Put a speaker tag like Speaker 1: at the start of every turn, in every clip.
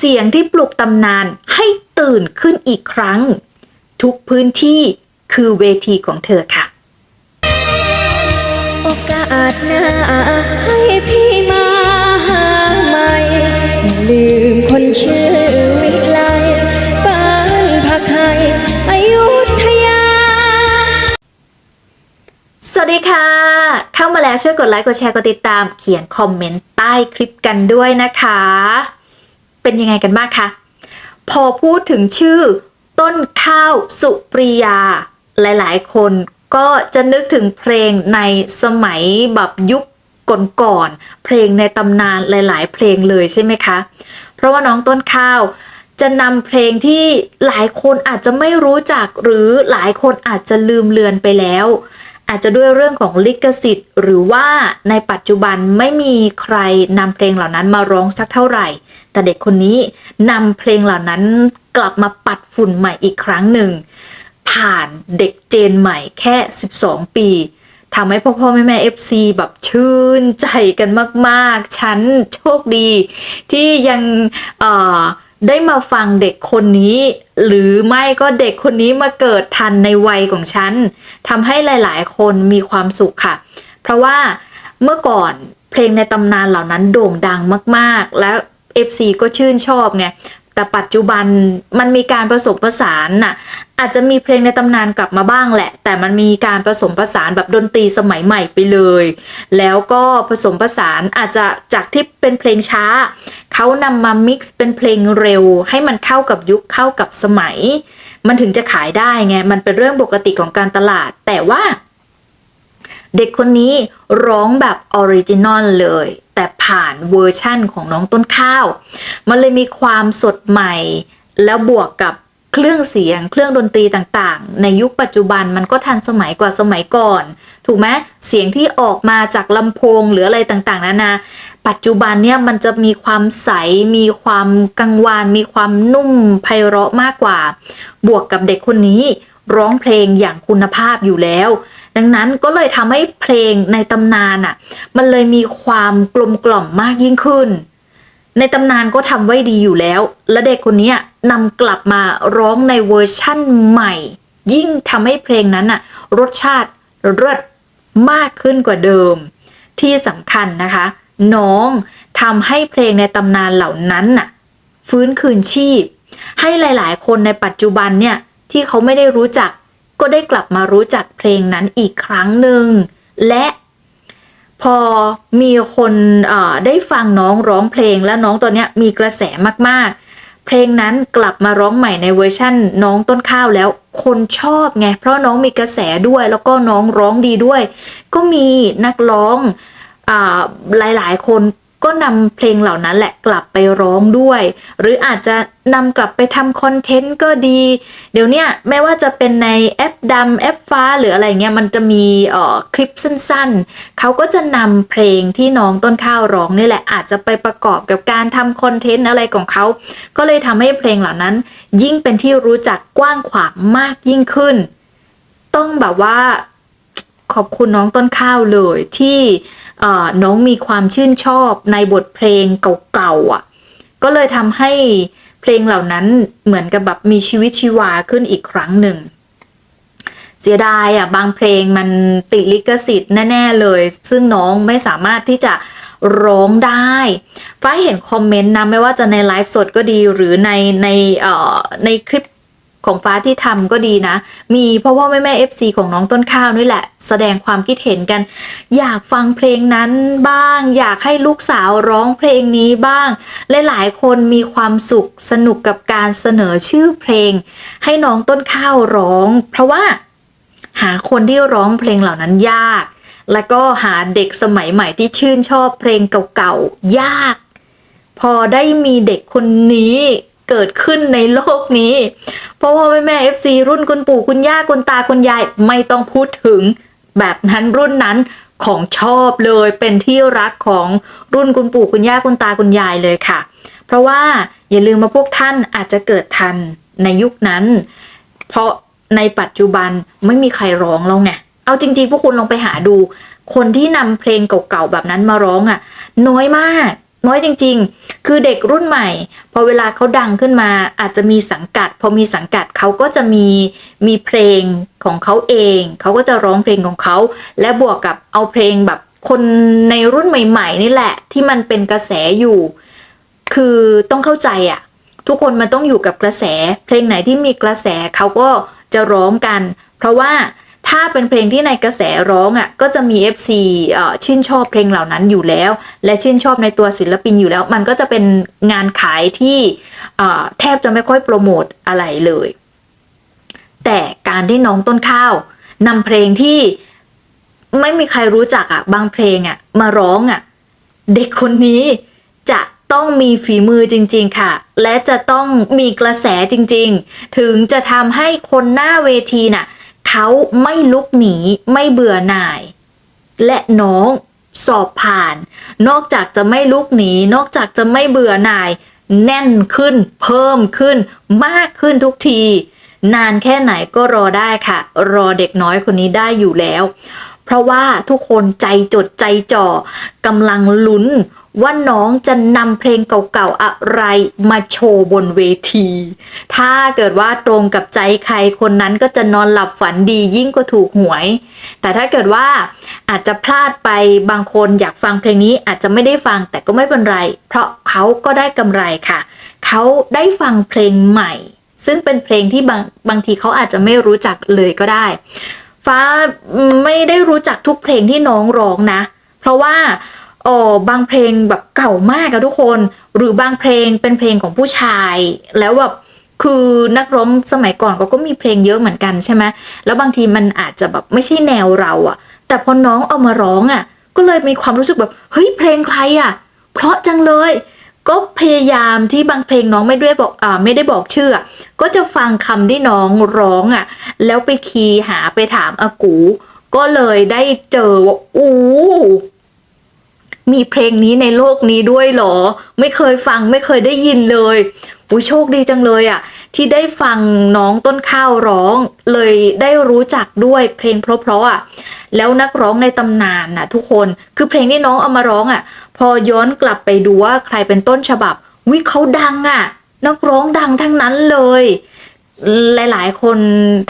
Speaker 1: เสียงที่ปลุกตำนานให้ตื่นขึ้นอีกครั้ง ทุกพื้นที่คือเวทีของเธอค่ะ
Speaker 2: โอกาสหน้าให้พี่มาหาใหม่อย่าลืมคนชื่อวิไลบ้านพักไห้อยุธยา
Speaker 1: สวัสดีค่ะ เข้ามาแล้วช่วยกดไลค์ กดแชร์ กดติดตาม เขียนคอมเมนต์ใต้คลิปกันด้วยนะคะ เป็นยังไงกันบ้างคะ พอพูดถึงชื่อ ต้นข้าวสุปริยา หลายๆ คนก็จะนึกถึงเพลงในสมัยแบบยุคก่อนๆเพลงในตำนานหลาย ๆ เพลงเลยใช่ไหมคะ เพราะว่าน้องต้นข้าวจะนำเพลงที่หลายคนอาจจะไม่รู้จักหรือหลายคนอาจจะลืมเลือนไปแล้ว อาจจะด้วยเรื่องของลิขสิทธิ์ หรือว่าในปัจจุบันไม่มีใครนำเพลงเหล่านั้นมาร้องสักเท่าไหร่ แต่เด็กคนนี้นำเพลงเหล่านั้นกลับมาปัดฝุ่นใหม่อีกครั้งหนึ่ง ผ่านเด็กเจนใหม่แค่ 12 ปีทำให้พ่อพ่อแม่แม่ FC แบบชื่นใจกันมาก ๆ ฉันโชคดี ที่ยังเอ่อได้มาฟังเด็กคนนี้ หรือไม่ก็เด็กคนนี้มาเกิดทันในวัยของฉันทำให้หลาย ๆ คนมีความสุขค่ะ เพราะว่าเมื่อก่อนเพลงในตำนานเหล่านั้นโด่งดังมาก ๆ แล้ว FC ก็ชื่นชอบไงแต่ปัจจุบันมันมีการผสมผสานน่ะอาจจะมีเพลงในตำนานกลับมาบ้างแหละ แต่มันมีการผสมผสานแบบดนตรีสมัยใหม่ไปเลย แล้วก็ผสมผสานอาจจะจากที่เป็นเพลงช้า เขานำมามิกซ์เป็นเพลงเร็ว ให้มันเข้ากับยุคเข้ากับสมัย มันถึงจะขายได้ไง มันเป็นเรื่องปกติของการตลาด แต่ว่า เด็กคนนี้ร้องแบบออริจินอลเลย แต่ผ่านเวอร์ชั่นของน้องต้นข้าว มันเลยมีความสดใหม่ แล้วบวกกับเครื่องเสียงเครื่องดนตรีต่างๆ ในยุคปัจจุบันมันก็ทันสมัยกว่าสมัยก่อน ถูกไหมเสียงที่ออกมาจากลำโพงหรืออะไรต่างๆนานาปัจจุบันเนี่ยมันจะมีความใส มีความกังวาน มีความนุ่มไพเราะมากกว่า บวกกับเด็กคนนี้ร้องเพลงอย่างคุณภาพอยู่แล้ว ดังนั้นก็เลยทำให้เพลงในตำนานอะ มันเลยมีความกลมกล่อมมากยิ่งขึ้น ในตำนานก็ทำไว้ดีอยู่แล้ว และเด็กคนนี้นำกลับมาร้องในเวอร์ชั่นใหม่ ยิ่งทำให้เพลงนั้นน่ะ รสชาติเลิศมากขึ้นกว่าเดิม ที่สำคัญนะคะ น้องทำให้เพลงในตำนานเหล่านั้นน่ะ ฟื้นคืนชีพ ให้หลาย ๆ คนในปัจจุบันเนี่ยที่เขาไม่ได้รู้จัก ก็ได้กลับมารู้จักเพลงนั้นอีกครั้งหนึ่ง และพอมีคนได้ฟังน้องร้องเพลงแล้วน้องตัวเนี้ยมีกระแสมากๆ เพลงนั้นกลับมาร้องใหม่ในเวอร์ชั่น น้องต้นข้าวแล้วคนชอบไงเพราะน้องมีกระแสด้วยแล้วก็น้องร้องดีด้วย ก็มีนักร้องอ่าหลายๆ คน ก็นำเพลงเหล่านั้นแหละกลับไปร้องด้วย หรืออาจจะนำกลับไปทำคอนเทนต์ก็ดี เดี๋ยวเนี้ยไม่ว่าจะเป็นในแอปดำแอปฟ้าหรืออะไรเงี้ยมันจะมีเอ่อคลิปสั้นๆ เขาก็จะนำเพลงที่น้องต้นข้าวร้องนี่แหละอาจจะไปประกอบกับการทำคอนเทนต์อะไรของเขา ก็เลยทำให้เพลงเหล่านั้น ยิ่งเป็นที่รู้จักกว้างขวางมากยิ่งขึ้น ต้องแบบว่า ขอบคุณน้องต้นข้าวเลยที่ น้องมีความชื่นชอบในบทเพลงเก่าๆอะก็เลยทำให้เพลงเหล่านั้นเหมือนกับแบบมีชีวิตชีวาขึ้นอีกครั้งหนึ่ง เสียดายอะบางเพลงมันติดลิขสิทธิ์แน่ ๆ เลย ซึ่งน้องไม่สามารถที่จะร้องได้ ฟ้าเห็นคอมเมนต์นะไม่ว่าจะในไลฟ์สดก็ดีหรือในในเอ่อในคลิป ของฟ้าที่ทำก็ดีนะ มีพ่อพ่อแม่แม่ FC ของน้องต้นข้าวนี่แหละ แสดงความคิดเห็นกัน อยากฟังเพลงนั้นบ้าง อยากให้ลูกสาวร้องเพลงนี้บ้าง หลายๆคนมีความสุขสนุกกับการเสนอชื่อเพลง ให้น้องต้นข้าวร้อง เพราะว่าหาคนที่ร้องเพลงเหล่านั้นยาก แล้วก็หาเด็กสมัยใหม่ที่ชื่นชอบเพลงเก่าๆยาก พอได้มีเด็กคนนี้ เกิดขึ้นในโลกนี้ เพราะว่าแม่แม่ FC รุ่นคุณปู่คุณย่าคุณตาคุณยายไม่ต้องพูดถึงแบบนั้นรุ่นนั้นของชอบเลยเป็นที่รักของรุ่นคุณปู่คุณย่าคุณตาคุณยายเลยค่ะ เพราะว่าอย่าลืมมาพวกท่านอาจจะเกิดทันในยุคนั้น เพราะในปัจจุบันไม่มีใครร้องแล้วไงเอาจริงๆ พวกคุณลองไปหาดู คนที่นำเพลงเก่าๆแบบนั้นมาร้องอะ น้อยมาก น้อยจริง ๆ คือเด็กรุ่นใหม่ พอเวลาเขาดังขึ้นมาอาจจะมีสังกัด พอมีสังกัดเขาก็จะมีมีเพลงของเขาเอง เขาก็จะร้องเพลงของเขา และบวกกับเอาเพลงแบบคนในรุ่นใหม่ ๆ นี่แหละ ที่มันเป็นกระแสอยู่ คือต้องเข้าใจอะทุกคนมันต้องอยู่กับกระแส เพลงไหนที่มีกระแสเขาก็จะร้องกัน เพราะว่า ถ้าเป็นเพลงที่ในกระแสร้องอะก็จะมี FC เอ่อชื่นชอบเพลงเหล่านั้นอยู่แล้ว และชื่นชอบในตัวศิลปินอยู่แล้ว มันก็จะเป็นงานขายที่เอ่อแทบจะไม่ค่อยโปรโมทอะไรเลย แต่การที่น้องต้นข้าวนำเพลงที่ไม่มีใครรู้จักอะบางเพลงอะมาร้องอะเด็กคนนี้จะต้องมีฝีมือจริง ๆ ค่ะ และจะต้องมีกระแสจริง ๆ ถึงจะทำให้คนหน้าเวทีน่ะ เขาไม่ลุกหนีไม่เบื่อหน่าย และน้องสอบผ่าน นอกจากจะไม่ลุกหนี นอกจากจะไม่เบื่อหน่าย แน่นขึ้น เพิ่มขึ้น มากขึ้นทุกที นานแค่ไหนก็รอได้ค่ะ รอเด็กน้อยคนนี้ได้อยู่แล้ว เพราะว่าทุกคนใจจดใจจ่อกำลังลุ้น ว่าน้องจะนำเพลงเก่าๆอะไรมาโชว์บนเวที ถ้าเกิดว่าตรงกับใจใครคนนั้นก็จะนอนหลับฝันดียิ่งกว่าถูกหวย แต่ถ้าเกิดว่าอาจจะพลาดไปบางคนอยากฟังเพลงนี้อาจจะไม่ได้ฟังแต่ก็ไม่เป็นไร เพราะเขาก็ได้กำไรค่ะ เขาได้ฟังเพลงใหม่ ซึ่งเป็นเพลงที่บางบางทีเขาอาจจะไม่รู้จักเลยก็ได้ ฟ้าไม่ได้รู้จักทุกเพลงที่น้องร้องนะ เพราะว่า เออบางเพลงแบบเก่ามากอะทุกคน หรือบางเพลงเป็นเพลงของผู้ชาย แล้วแบบคือนักร้องสมัยก่อนเขาก็มีเพลงเยอะเหมือนกันใช่ไหมแล้วบางทีมันอาจจะแบบไม่ใช่แนวเราอะแต่พอน้องเอามาร้องอะก็เลยมีความรู้สึกแบบเฮ้ยเพลงใครอะเพราะจังเลย ก็พยายามที่บางเพลงน้องไม่ได้บอกอ่าไม่ได้บอกชื่อ ก็จะฟังคำที่น้องร้องอะแล้วไปคีย์หาไปถามอากู ก็เลยได้เจอว่าอู้ มีเพลงนี้ในโลกนี้ด้วยเหรอ ไม่เคยฟังไม่เคยได้ยินเลยอุ้ยโชคดีจังเลยอะ ที่ได้ฟังน้องต้นข้าวร้อง เลยได้รู้จักด้วยเพลงเพราะๆอะแล้วนักร้องในตำนานน่ะทุกคนคือเพลงที่น้องเอามาร้องอะ พอย้อนกลับไปดูว่าใครเป็นต้นฉบับวิเขาดังอะ นักร้องดังทั้งนั้นเลย หลายๆ คน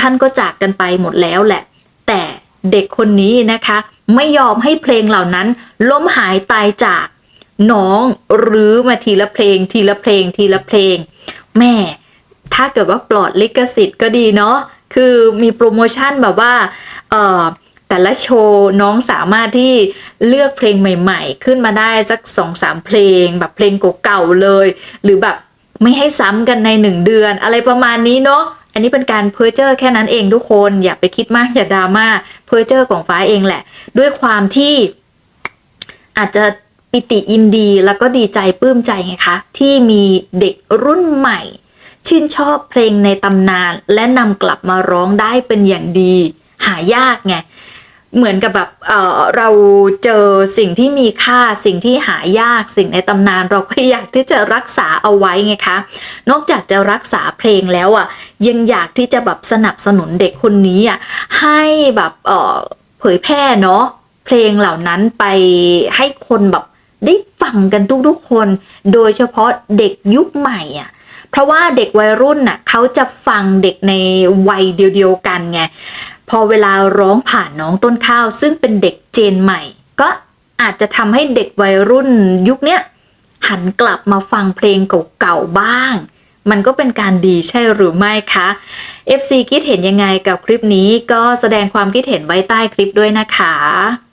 Speaker 1: ท่านก็จากกันไปหมดแล้วแหละ เด็กคนนี้นะคะ ไม่ยอมให้เพลงเหล่านั้น ล้มหายตายจาก น้องหรือมาทีละเพลง ทีละเพลง ทีละเพลง แม่ ถ้าเกิดว่าปลอดลิขสิทธิ์ก็ดีเนาะคือมีโปรโมชั่นแบบว่าเอ่อแต่ละโชว์น้องสามารถที่เลือกเพลงใหม่ ๆ ขึ้นมาได้สักสองสามเพลง แบบเพลงเก่าๆเลย หรือแบบไม่ให้ซ้ำกันในหนึ่งเดือน อะไรประมาณนี้เนาะอันนี้เป็นการเพ้อเจ้อแค่นั้นเองทุกคน อย่าไปคิดมากอย่าดราม่า เพอเจ้อของฟ้าเองแหละ ด้วยความที่อาจจะปิติยินดีแล้วก็ดีใจปลื้มใจไงคะ ที่มีเด็กรุ่นใหม่ ชื่นชอบเพลงในตำนาน และนำกลับมาร้องได้เป็นอย่างดี หายากไง เหมือนกับแบบเออเราเจอสิ่งที่มีค่าสิ่งที่หายากสิ่งในตำนาน เราก็อยากที่จะรักษาเอาไว้ไงคะ นอกจากจะรักษาเพลงแล้วอะยังอยากที่จะแบบสนับสนุนเด็กคนนี้อะให้แบบเออเผยแพร่เนาะเพลงเหล่านั้นไปให้คนแบบได้ฟังกันทุกๆคน โดยเฉพาะเด็กยุคใหม่อะเพราะว่าเด็กวัยรุ่นน่ะเขาจะฟังเด็กในวัยเดียวๆกันไง พอเวลาร้องผ่านน้องต้นข้าว ซึ่งเป็นเด็กเจนใหม่ ก็อาจจะทำให้เด็กวัยรุ่นยุคนี้หันกลับมาฟังเพลงเก่าๆบ้าง มันก็เป็นการดีใช่หรือไม่คะ FC คิดเห็นยังไงกับคลิปนี้ก็แสดงความคิดเห็นไว้ใต้คลิปด้วยนะคะ